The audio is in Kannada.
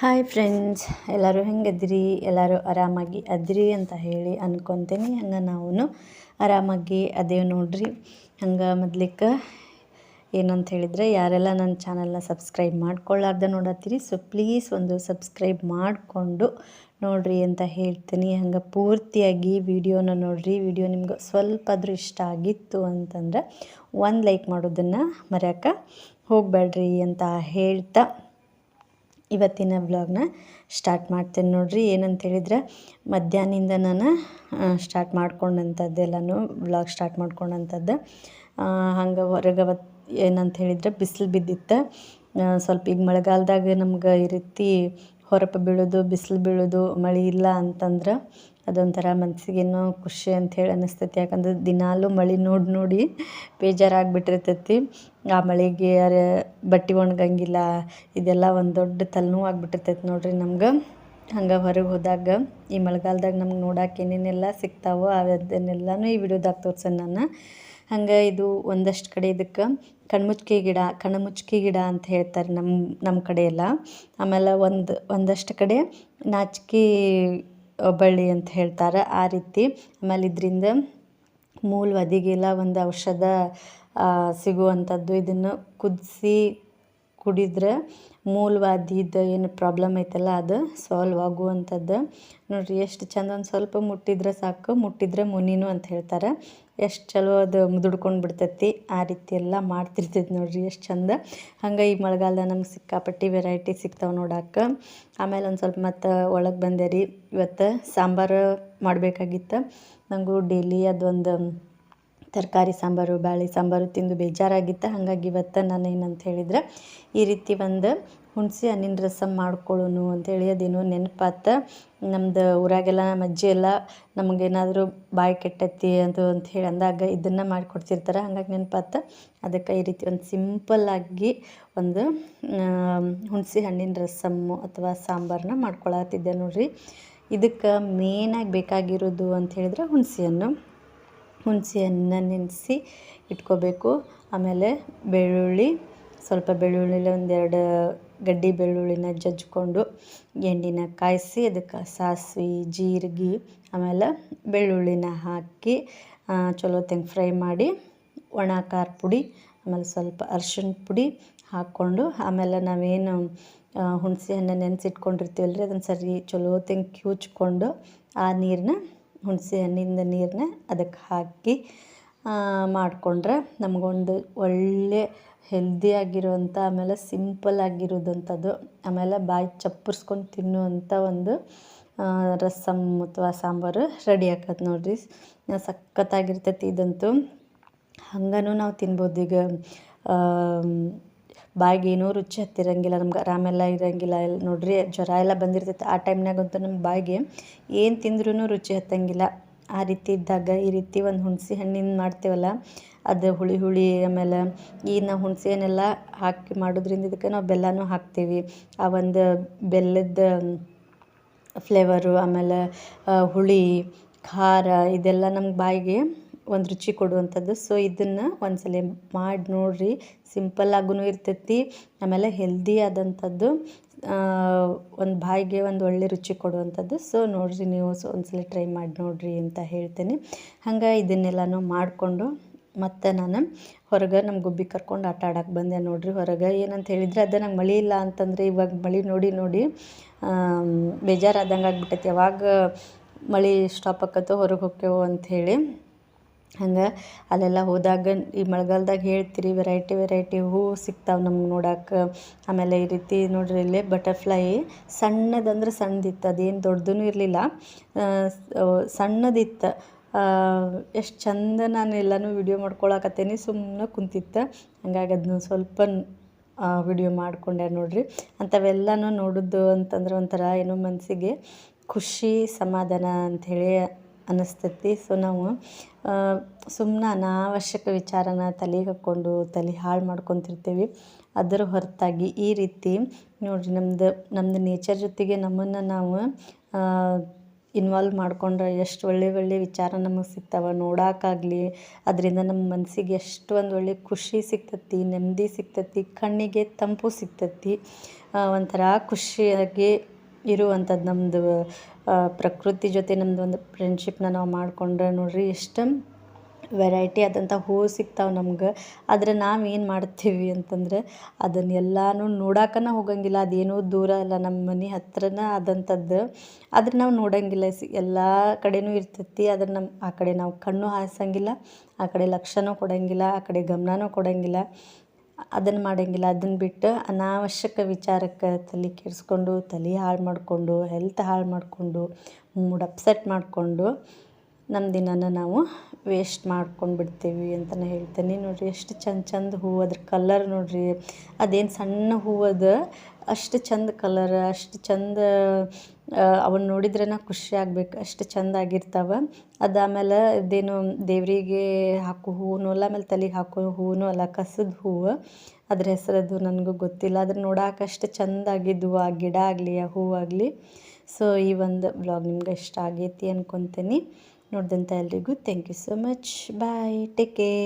ಹಾಯ್ ಫ್ರೆಂಡ್ಸ್ ಎಲ್ಲರೂ ಹೆಂಗದ್ರಿ ಎಲ್ಲರೂ ಆರಾಮಾಗಿ ಅದ್ರಿ ಅಂತ ಹೇಳಿ ಅನ್ಕೊತೀನಿ. ಹಂಗೆ ನಾವು ಆರಾಮಾಗಿ ಅದೇವು ನೋಡ್ರಿ. ಹಂಗೆ ಮೊದ್ಲಿಕ್ಕೆ ಏನಂತ ಹೇಳಿದರೆ ಯಾರೆಲ್ಲ ನನ್ನ ಚಾನಲ್ನ ಸಬ್ಸ್ಕ್ರೈಬ್ ಮಾಡ್ಕೊಳ್ಳಾರ್ದ ನೋಡತ್ತೀರಿ ಸೊ ಪ್ಲೀಸ್ ಒಂದು ಸಬ್ಸ್ಕ್ರೈಬ್ ಮಾಡಿಕೊಂಡು ನೋಡ್ರಿ ಅಂತ ಹೇಳ್ತೀನಿ. ಹಂಗೆ ಪೂರ್ತಿಯಾಗಿ ವಿಡಿಯೋನ ನೋಡ್ರಿ. ವಿಡಿಯೋ ನಿಮ್ಗೆ ಸ್ವಲ್ಪ ಆದರೂ ಇಷ್ಟ ಆಗಿತ್ತು ಅಂತಂದ್ರೆ ಒಂದು ಲೈಕ್ ಮಾಡೋದನ್ನು ಮರೆಯೋಕೆ ಹೋಗಬೇಡ್ರಿ ಅಂತ ಹೇಳ್ತಾ ಇವತ್ತಿನ ಬ್ಲಾಗ್ನ ಸ್ಟಾರ್ಟ್ ಮಾಡ್ತೇನೆ ನೋಡ್ರಿ. ಏನಂತ ಹೇಳಿದ್ರೆ, ಮಧ್ಯಾಹ್ನದಿಂದ ನಾನು ಸ್ಟಾರ್ಟ್ ಮಾಡ್ಕೊಂಡಂಥದ್ದೆಲ್ಲನೂ ಬ್ಲಾಗ್ ಸ್ಟಾರ್ಟ್ ಮಾಡ್ಕೊಂಡಂಥದ್ದು ಹಂಗೆ ಹೊರಗೆ ಏನಂತ ಹೇಳಿದ್ರೆ, ಬಿಸಿಲು ಬಿದ್ದಿತ್ತು. ಸ್ವಲ್ಪ ಈಗ ಮಳೆಗಾಲದಾಗ ನಮ್ಗೆ ಈ ರೀತಿ ಹೊರಪ ಬೀಳೋದು, ಬಿಸಿಲು ಬೀಳೋದು, ಮಳೆ ಇಲ್ಲ ಅಂತಂದ್ರೆ ಅದೊಂಥರ ಮನಸ್ಸಿಗೇನೋ ಖುಷಿ ಅಂಥೇಳಿ ಅನ್ನಿಸ್ತೈತಿ. ಯಾಕಂದ್ರೆ ದಿನಾಲೂ ಮಳೆ ನೋಡಿ ನೋಡಿ ಬೇಜಾರಾಗ್ಬಿಟ್ಟಿರ್ತೈತಿ. ಆ ಮಳೆಗೆ ಬಟ್ಟೆ ಒಣಗಂಗಿಲ್ಲ, ಇದೆಲ್ಲ ಒಂದು ದೊಡ್ಡ ತಲೆನೋವು ಆಗ್ಬಿಟ್ಟಿರ್ತೈತಿ ನೋಡಿರಿ ನಮ್ಗೆ. ಹಂಗೆ ಹೊರಗೆ ಹೋದಾಗ, ಈ ಮಳೆಗಾಲದಾಗ ನಮ್ಗೆ ನೋಡೋಕೆ ಏನೇನೆಲ್ಲ ಸಿಗ್ತಾವೋ ಅದನ್ನೆಲ್ಲನೂ ಈ ವಿಡಿಯೋದಾಗ ತೋರ್ಸೇನೆ ನಾನು. ಹಂಗೆ ಇದು ಒಂದಷ್ಟು ಕಡೆ ಇದಕ್ಕೆ ಕಣ್ಮುಚ್ಕೆ ಗಿಡ ಕಣ್ಣಮುಚ್ಕೆ ಗಿಡ ಅಂತ ಹೇಳ್ತಾರೆ ನಮ್ಮ ನಮ್ಮ ಕಡೆ ಎಲ್ಲ ಆಮೇಲೆ ಒಂದು, ಒಂದಷ್ಟು ಕಡೆ ನಾಚಿಕೆ ಬಳ್ಳಿ ಅಂತ ಹೇಳ್ತಾರೆ. ಆ ರೀತಿ ಆಮೇಲೆ ಇದರಿಂದ ಮೂಲ ಒದಗಿಲ್ಲ ಒಂದು ಔಷಧ ಸಿಗುವಂಥದ್ದು ಇದನ್ನು ಕುದಿಸಿ ಕುಡಿದ್ರೆ ಮೂಲವ್ಯಾಧಿದು ಏನು ಪ್ರಾಬ್ಲಮ್ ಐತಲ್ಲ ಅದು ಸಾಲ್ವ್ ಆಗುವಂಥದ್ದು ನೋಡಿರಿ, ಎಷ್ಟು ಚಂದ ಒಂದು ಸ್ವಲ್ಪ ಮುಟ್ಟಿದ್ರೆ ಸಾಕು, ಮುಟ್ಟಿದ್ರೆ ಮುನಿನು ಅಂತ ಹೇಳ್ತಾರೆ. ಎಷ್ಟು ಚಲೋ ಅದು ಮುದುಡ್ಕೊಂಡು ಬಿಡ್ತೈತಿ, ಆ ರೀತಿ ಎಲ್ಲ ಮಾಡ್ತಿರ್ತೈತಿ ನೋಡಿರಿ, ಎಷ್ಟು ಚಂದ. ಹಂಗೆ ಈ ಮಳೆಗಾಲದಾಗ ನಮ್ಗೆ ಸಿಕ್ಕಾಪಟ್ಟಿ ವೆರೈಟಿ ಸಿಗ್ತಾವೆ ನೋಡಕ್ಕೆ ಆಮೇಲೆ ಒಂದು ಸ್ವಲ್ಪ ಮತ್ತು ಒಳಗೆ ಬಂದೆ ರೀ, ಇವತ್ತು ಸಾಂಬಾರು ಮಾಡಬೇಕಾಗಿತ್ತು. ನನಗೂ ಡೈಲಿ ಅದೊಂದು ತರಕಾರಿ ಸಾಂಬಾರು, ಬ್ಯಾಳಿ ಸಾಂಬಾರು ತಿಂದು ಬೇಜಾರಾಗಿತ್ತು ಹಾಗಾಗಿ ಇವತ್ತು ನಾನು ಏನಂತ ಹೇಳಿದ್ರೆ, ಈ ರೀತಿ ಒಂದು ಹುಣಸೆ ಹಣ್ಣಿನ ರಸಮ್ ಮಾಡ್ಕೊಳ್ಳೋನು ಅಂತೇಳಿ ಅದೇನೋ ನೆನಪಾತ. ನಮ್ದು ಊರಾಗೆಲ್ಲ ನಮ್ಮ ಅಜ್ಜಿ ಎಲ್ಲ ನಮಗೇನಾದರೂ ಬಾಯಿ ಕೆಟ್ಟೈತಿ ಅದು ಅಂತ ಹೇಳಿ ಅಂದಾಗ ಇದನ್ನು ಮಾಡಿಕೊಡ್ತಿರ್ತಾರೆ. ಹಂಗಾಗಿ ನೆನಪಾತ. ಅದಕ್ಕೆ ಈ ರೀತಿ ಒಂದು ಸಿಂಪಲ್ಲಾಗಿ ಒಂದು ಹುಣಸೆ ಹಣ್ಣಿನ ರಸಮ್ಮು ಅಥವಾ ಸಾಂಬಾರನ್ನ ಮಾಡ್ಕೊಳತ್ತಿದ್ದೆ ನೋಡಿರಿ. ಇದಕ್ಕೆ ಮೇನಾಗಿ ಬೇಕಾಗಿರೋದು ಅಂತ ಹೇಳಿದ್ರೆ ಹುಣಸೆ ಹಣ್ಣು ಹುಣಸೆ ಹಣ್ಣನ್ನ ನೆನೆಸಿ ಇಟ್ಕೋಬೇಕು. ಆಮೇಲೆ ಬೆಳ್ಳುಳ್ಳಿ, ಸ್ವಲ್ಪ ಬೆಳ್ಳುಳ್ಳಿಲಿ ಒಂದೆರಡು ಗಡ್ಡಿ ಬೆಳ್ಳುಳ್ಳಿನ ಜಜ್ಜಿಕೊಂಡು ಎಣ್ಣೆನ ಕಾಯಿಸಿ ಅದಕ್ಕೆ ಸಾಸಿವೆ, ಜೀರಿಗೆ, ಆಮೇಲೆ ಬೆಳ್ಳುಳ್ಳಿನ ಹಾಕಿ ಚಲೋ ತೆಂಗ್ ಫ್ರೈ ಮಾಡಿ ಒಣ ಖಾರ ಪುಡಿ, ಆಮೇಲೆ ಸ್ವಲ್ಪ ಅರ್ಶಿನ ಪುಡಿ ಹಾಕ್ಕೊಂಡು ಆಮೇಲೆ ನಾವೇನು ಹುಣಸೆ ಹಣ್ಣು ನೆನೆಸಿಟ್ಕೊಂಡಿರ್ತೀವಲ್ಲ ರೀ ಅದನ್ನು ಸರಿ ಚಲೋ ತೆಂಗ್ ಕ್ಯೂಚ್ಕೊಂಡು ಆ ನೀರನ್ನ ಹುಣಸೆ ಹಣ್ಣಿಂದ ನೀರನ್ನ ಅದಕ್ಕೆ ಹಾಕಿ ಮಾಡಿಕೊಂಡ್ರೆ ನಮಗೊಂದು ಒಳ್ಳೆ ಹೆಲ್ದಿಯಾಗಿರುವಂಥ ಆಮೇಲೆ ಸಿಂಪಲ್ ಆಗಿರೋದಂಥದ್ದು, ಆಮೇಲೆ ಬಾಯಿ ಚಪ್ಪರ್ಸ್ಕೊಂಡು ತಿನ್ನುವಂಥ ಒಂದು ರಸಮ್ ಅಥವಾ ಸಾಂಬಾರು ರೆಡಿ ಆಕತ್ತೆ ನೋಡಿರಿ. ಸಖತ್ತಾಗಿರ್ತೈತಿ ಇದಂತೂ. ಹಂಗೂ ನಾವು ತಿನ್ಬೋದು ಈಗ ಬಾಯಿಗೆ ಏನೂ ರುಚಿ ಹತ್ತಿರಂಗಿಲ್ಲ, ನಮ್ಗೆ ಆರಾಮೆಲ್ಲ ಇರಂಗಿಲ್ಲ, ಎಲ್ಲ ನೋಡ್ರಿ ಜ್ವರ ಎಲ್ಲ ಬಂದಿರ್ತೈತೆ. ಆ ಟೈಮ್ನಾಗಂತೂ ನಮ್ಮ ಬಾಯಿಗೆ ಏನು ತಿಂದ್ರೂ ರುಚಿ ಹತ್ತಂಗಿಲ್ಲ. ಆ ರೀತಿ ಇದ್ದಾಗ ಈ ರೀತಿ ಒಂದು ಹುಣಸೆ ಹಣ್ಣಿನ ಮಾಡ್ತೇವಲ್ಲ, ಅದು ಹುಳಿ ಹುಳಿ ಆಮೇಲೆ ಈ ನಾವು ಹುಣಸೆ ಹಣ್ಣೆಲ್ಲ ಹಾಕಿ ಮಾಡೋದ್ರಿಂದ ಇದಕ್ಕೆ ನಾವು ಬೆಲ್ಲನೂ ಹಾಕ್ತೀವಿ. ಆ ಒಂದು ಬೆಲ್ಲದ ಫ್ಲೇವರು ಆಮೇಲೆ ಹುಳಿ, ಖಾರ ಇದೆಲ್ಲ ನಮ್ಗೆ ಬಾಯಿಗೆ ಒಂದು ರುಚಿ ಕೊಡುವಂಥದ್ದು. ಸೊ ಇದನ್ನು ಒಂದ್ಸಲ ಮಾಡಿ ನೋಡಿರಿ. ಸಿಂಪಲ್ಲಾಗೂ ಇರ್ತೈತಿ. ಆಮೇಲೆ ಹೆಲ್ದಿ ಆದಂಥದ್ದು ಒಂದು ಬಾಯಿಗೆ ಒಂದು ಒಳ್ಳೆ ರುಚಿ ಕೊಡುವಂಥದ್ದು. ಸೊ ನೋಡಿರಿ ನೀವು ಸೊ ಒಂದ್ಸಲ ಟ್ರೈ ಮಾಡಿ ನೋಡಿರಿ ಅಂತ ಹೇಳ್ತೇನೆ. ಹಂಗೆ ಇದನ್ನೆಲ್ಲನೂ ಮಾಡಿಕೊಂಡು ಮತ್ತು ನಾನು ಹೊರಗೆ ನಮ್ಮ ಗುಬ್ಬಿ ಕರ್ಕೊಂಡು ಆಟ ಆಡಕ್ಕೆ ಬಂದೆ ನೋಡ್ರಿ. ಹೊರಗೆ ಏನಂತ ಹೇಳಿದರೆ ಅದು ನಂಗೆ ಮಳೆ ಇಲ್ಲ ಅಂತಂದರೆ ಇವಾಗ ಮಳೆ ನೋಡಿ ನೋಡಿ ಬೇಜಾರಾದಂಗೆ ಆಗ್ಬಿಟ್ಟೈತೆ. ಯಾವಾಗ ಮಳೆ ಸ್ಟಾಪ್ ಆಕತ್ತೋ ಹೊರಗೆ ಹೋಗ್ತೇವೋ ಅಂಥೇಳಿ ಹಂಗೆ ಅಲ್ಲೆಲ್ಲ ಹೋದಾಗ ಈ ಮಳೆಗಾಲ್ದಾಗ ಹೇಳ್ತೀರಿ ವೆರೈಟಿ ವೆರೈಟಿ ಹೂವು ಸಿಗ್ತಾವೆ ನಮ್ಗೆ ನೋಡಕ್ಕೆ ಆಮೇಲೆ ಈ ರೀತಿ ನೋಡ್ರಿ ಇಲ್ಲಿ ಬಟರ್ಫ್ಲೈ ಸಣ್ಣದಂದ್ರೆ ಸಣ್ಣದಿತ್ತು, ಅದೇನು ದೊಡ್ಡದೂ ಇರಲಿಲ್ಲ. ಸಣ್ಣದಿತ್ತು. ಎಷ್ಟು ಚಂದ ನಾನು ಎಲ್ಲನೂ ವಿಡಿಯೋ ಮಾಡ್ಕೊಳಕತ್ತೇನಿ ಸುಮ್ಮನೆ ಕುಂತಿತ್ತು. ಹಂಗಾಗಿ ಅದನ್ನ ಸ್ವಲ್ಪ ವಿಡಿಯೋ ಮಾಡಿಕೊಂಡೆ ನೋಡಿರಿ. ಅಂಥವೆಲ್ಲನೂ ನೋಡಿದ್ದು ಅಂತಂದ್ರೆ ಒಂಥರ ಏನೋ ಮನಸ್ಸಿಗೆ ಖುಷಿ, ಸಮಾಧಾನ ಅಂಥೇಳಿ ಅನ್ನಿಸ್ತೈತಿ ಸೊ ನಾವು ಸುಮ್ಮನೆ ಅನಾವಶ್ಯಕ ವಿಚಾರನ ತಲೆಗೆ ಹಾಕ್ಕೊಂಡು, ತಲೆ ಹಾಳು ಮಾಡ್ಕೊತಿರ್ತೀವಿ. ಅದರ ಹೊರತಾಗಿ ಈ ರೀತಿ ನೋಡಿರಿ ನಮ್ದು ನಮ್ಮದು ನೇಚರ್ ಜೊತೆಗೆ ನಮ್ಮನ್ನು ನಾವು ಇನ್ವಾಲ್ವ್ ಮಾಡ್ಕೊಂಡ್ರೆ ಎಷ್ಟು ಒಳ್ಳೆ ಒಳ್ಳೆ ವಿಚಾರ ನಮಗೆ ಸಿಗ್ತಾವೆ ನೋಡೋಕ್ಕಾಗಲಿ ಅದರಿಂದ ನಮ್ಮ ಮನಸ್ಸಿಗೆ ಎಷ್ಟು ಒಂದು ಒಳ್ಳೆ ಖುಷಿ ಸಿಗ್ತತಿ, ನೆಮ್ಮದಿ ಸಿಗ್ತತಿ, ಕಣ್ಣಿಗೆ ತಂಪು ಸಿಗ್ತತಿ. ಒಂಥರ ಖುಷಿಯಾಗಿ ಇರುವಂಥದ್ದು ನಮ್ಮದು ಪ್ರಕೃತಿ ಜೊತೆ ನಮ್ಮದು ಒಂದು ಫ್ರೆಂಡ್ಶಿಪ್ನ ನಾವು ಮಾಡಿಕೊಂಡ್ರೆ ನೋಡಿರಿ ಎಷ್ಟು ವೆರೈಟಿ ಆದಂಥ ಹೂವು ಸಿಗ್ತಾವೆ ನಮ್ಗೆ. ಆದರೆ ನಾವು ಏನು ಮಾಡ್ತೀವಿ ಅಂತಂದ್ರೆ ಅದನ್ನೆಲ್ಲನೂ ನೋಡಾಕನ ಹೋಗಂಗಿಲ್ಲ. ಅದೇನೋ ದೂರ ಅಲ್ಲ ನಮ್ಮ ಮನೆ ಹತ್ರನೇ ಆದಂಥದ್ದು. ಆದರೆ ನಾವು ನೋಡಂಗಿಲ್ಲ. ಸಿ, ಎಲ್ಲ ಕಡೆನೂ ಇರ್ತೈತಿ. ಆದರೆ ನಮ್ಮ ಆ ಕಡೆ ನಾವು ಕಣ್ಣು ಹಾಸಂಗಿಲ್ಲ. ಆ ಕಡೆ ಲಕ್ಷ್ಯನೂ ಕೊಡಂಗಿಲ್ಲ. ಆ ಕಡೆ ಗಮನನೂ ಕೊಡಂಗಿಲ್ಲ. ಅದನ್ನು ಮಾಡೋಂಗಿಲ್ಲ, ಅದನ್ನು ಬಿಟ್ಟು ಅನಾವಶ್ಯಕ ವಿಚಾರಕ್ಕೆ ತಲೆ ಕೆಡಿಸ್ಕೊಂಡು, ತಲೆ ಹಾಳು ಮಾಡಿಕೊಂಡು ಹೆಲ್ತ್ ಹಾಳು ಮಾಡಿಕೊಂಡು ಮೂಡ್ ಅಪ್ಸೆಟ್ ಮಾಡಿಕೊಂಡು ನಮ್ಮ ದಿನನ ನಾವು ವೇಸ್ಟ್ ಮಾಡ್ಕೊಂಡು ಬಿಡ್ತೀವಿ ಅಂತಲೇ ಹೇಳ್ತೀನಿ. ನೋಡಿರಿ, ಎಷ್ಟು ಚಂದ ಚಂದ ಹೂವು ಅದ್ರ ಕಲರ್ ನೋಡಿರಿ. ಅದೇನು ಸಣ್ಣ ಹೂವು ಅದ ಅಷ್ಟು ಚಂದ ಕಲರ್ ಅಷ್ಟು ಚಂದ ಅವನ್ನ ನೋಡಿದ್ರೆ ಖುಷಿ ಆಗ್ಬೇಕು. ಅಷ್ಟು ಚಂದ ಆಗಿರ್ತಾವೆ. ಅದು ಆಮೇಲೆ ಇದೇನು ದೇವರಿಗೆ ಹಾಕೋ ಹೂವು ಅಲ್ಲ ಆಮೇಲೆ ತಲೆಗೆ ಹಾಕೋ ಹೂವು ಅಲ್ಲ, ಕಸದ ಹೂವು, ಅದ್ರ ಹೆಸರದು ನನಗೂ ಗೊತ್ತಿಲ್ಲ. ಅದ್ರ ನೋಡಕ್ಕೆ ಅಷ್ಟು ಚಂದ ಆಗಿದ್ದು ಆ ಗಿಡ ಆಗಲಿ, ಆ ಹೂವಾಗಲಿ ಸೊ ಈ ಒಂದು ಬ್ಲಾಗ್ ನಿಮ್ಗೆ ಇಷ್ಟ ಆಗೈತಿ ಅನ್ಕೊತೀನಿ. ನೋಡ್ದಂತ ಎಲ್ರಿಗೂ thank you so much bye take care